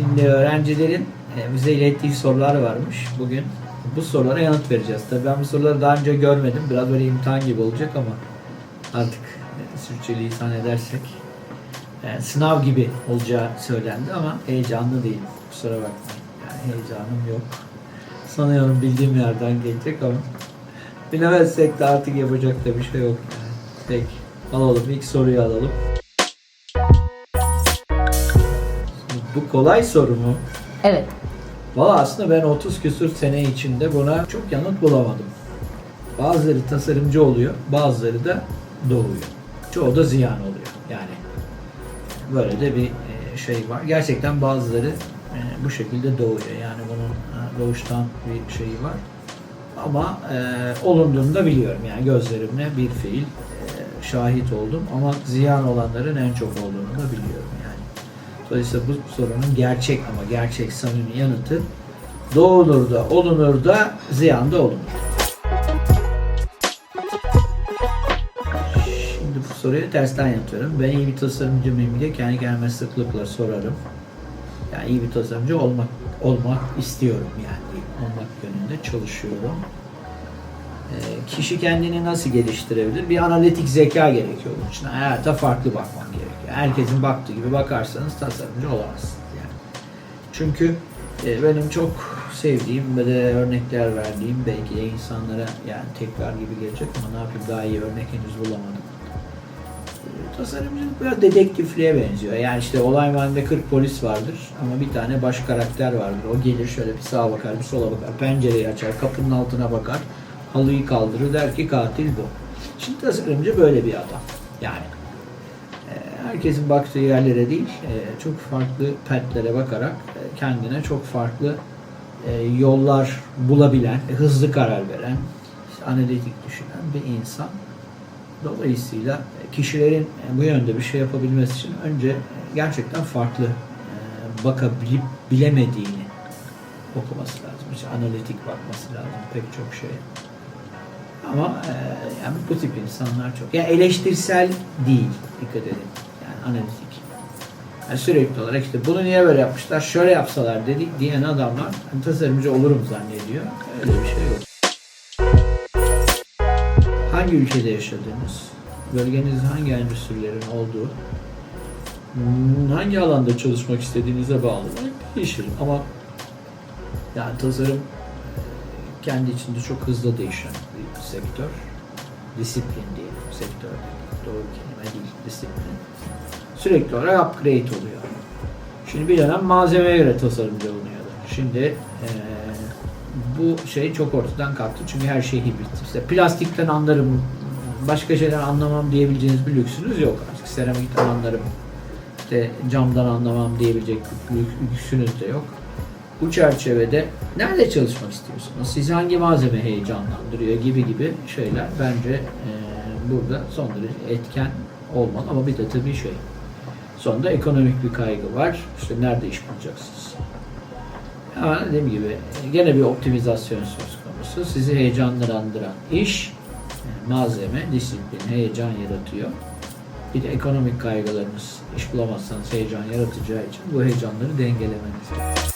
Şimdi öğrencilerin e, bize ilettiği sorular varmış bugün. Bu sorulara yanıt vereceğiz. Tabii ben bu soruları daha önce görmedim. Biraz böyle imtihan gibi olacak ama artık e, sürçülisan edersek e, sınav gibi olacağı söylendi ama heyecanlı değilim. Kusura bakmayın. Yani heyecanım yok. Sanıyorum bildiğim yerden gelecek ama bilemezsek de artık yapacak da bir şey yok. Yani. Peki alalım. ilk soruyu alalım. Bu kolay soru mu? Evet. Valla aslında ben 30 küsur sene içinde buna çok yanıt bulamadım. Bazıları tasarımcı oluyor, bazıları da doğuyor. Çoğu da ziyan oluyor. Yani böyle de bir e, şey var. Gerçekten bazıları e, bu şekilde doğuyor. Yani bunun e, doğuştan bir şeyi var. Ama e, olunduğunu da biliyorum. Yani gözlerimle bir fiil e, şahit oldum. Ama ziyan olanların en çok olduğunu da biliyorum. Dolayısıyla bu sorunun gerçek ama gerçek samimi yanıtı doğulur da olunur da ziyan da olunur. Şimdi bu soruya tersten yapıyorum. Ben iyi bir tasarımcı mıyım diye kendi kendime sıklıkla sorarım. Yani iyi bir tasarımcı olmak olmak istiyorum yani. Olmak yönünde çalışıyorum. Ee, kişi kendini nasıl geliştirebilir? Bir analitik zeka gerekiyor bunun için. Hayata farklı bakman gerekiyor. Herkesin baktığı gibi bakarsanız tasarımcı olamazsınız yani. Çünkü e, benim çok sevdiğim ve de örnekler verdiğim belki de insanlara yani tekrar gibi gelecek ama ne yapayım daha iyi örnek henüz bulamadım. E, Tasarımcılık biraz dedektifliğe benziyor. Yani işte olay mahallinde 40 polis vardır ama bir tane baş karakter vardır. O gelir şöyle bir sağa bakar, bir sola bakar, pencereyi açar, kapının altına bakar, halıyı kaldırır der ki katil bu. Şimdi tasarımcı böyle bir adam. Yani e, herkesin baktığı yerlere değil, e, çok farklı petlere bakarak e, kendine çok farklı yollar bulabilen, hızlı karar veren, analitik düşünen bir insan. Dolayısıyla kişilerin bu yönde bir şey yapabilmesi için önce gerçekten farklı bakabilip bilemediğini okuması lazım. İşte analitik bakması lazım pek çok şeye. Ama e, yani bu tip insanlar çok. Yani eleştirsel değil dikkat edin. Yani analitik. Yani sürekli olarak işte bunu niye böyle yapmışlar, şöyle yapsalar dedik diyen adamlar hani tasarımcı olurum zannediyor. Öyle bir şey yok. Hangi ülkede yaşadığınız, bölgenizde hangi endüstrilerin olduğu, hangi alanda çalışmak istediğinize bağlı olarak değişir. Ama yani tasarım kendi içinde çok hızlı değişen bir sektör. Disiplin diye sektör. Doğru kelime değil. Disiplin. Sürekli olarak upgrade oluyor. Şimdi bir dönem malzemeye göre tasarımcı olunuyordu. Şimdi e, bu şey çok ortadan kalktı. Çünkü her şey hibrit. İşte plastikten anlarım, başka şeyden anlamam diyebileceğiniz bir lüksünüz yok artık. Seramikten anlarım, işte camdan anlamam diyebilecek bir lük- lüksünüz de yok. Bu çerçevede nerede çalışmak istiyorsunuz? Sizi hangi malzeme heyecanlandırıyor gibi gibi şeyler bence e, burada son derece etken olmalı ama bir de tabii şey sonunda ekonomik bir kaygı var. İşte nerede iş bulacaksınız? Ama dediğim gibi gene bir optimizasyon söz konusu. Sizi heyecanlandıran iş, malzeme, disiplin, heyecan yaratıyor. Bir de ekonomik kaygılarınız iş bulamazsanız heyecan yaratacağı için bu heyecanları dengelemeniz gerekiyor.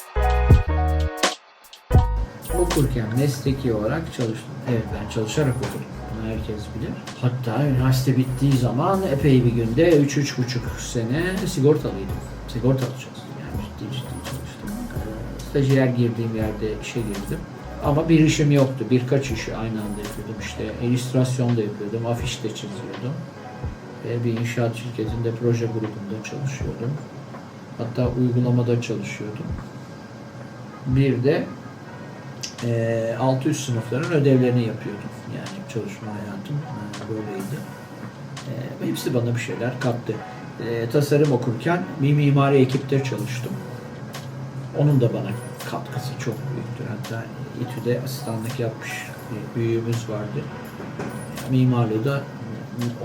Okurken mesleki olarak çalıştım. Evet ben çalışarak okudum. Bunu herkes bilir. Hatta üniversite bittiği zaman epey bir günde 3-3,5 sene sigortalıydım. Sigortalı çalıştım yani ciddi ciddi çalıştım. Stajyer girdiğim yerde işe girdim. Ama bir işim yoktu. Birkaç işi aynı anda yapıyordum. İşte illüstrasyon da yapıyordum, afiş de çiziyordum. Ve bir inşaat şirketinde proje grubunda çalışıyordum. Hatta uygulamada çalışıyordum. Bir de e, 600 sınıfların ödevlerini yapıyordum. Yani çalışma hayatım e, böyleydi. E, hepsi bana bir şeyler kattı. E, tasarım okurken bir mimari ekipte çalıştım. Onun da bana katkısı çok büyüktür. Hatta İTÜ'de asistanlık yapmış bir büyüğümüz vardı. Mimarlığı da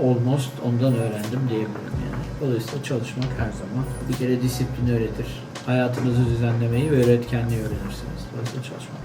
almost ondan öğrendim diyebilirim yani. Dolayısıyla çalışmak her zaman bir kere disiplini öğretir. Hayatınızı düzenlemeyi ve öğretkenliği öğrenirsiniz. Dolayısıyla çalışmak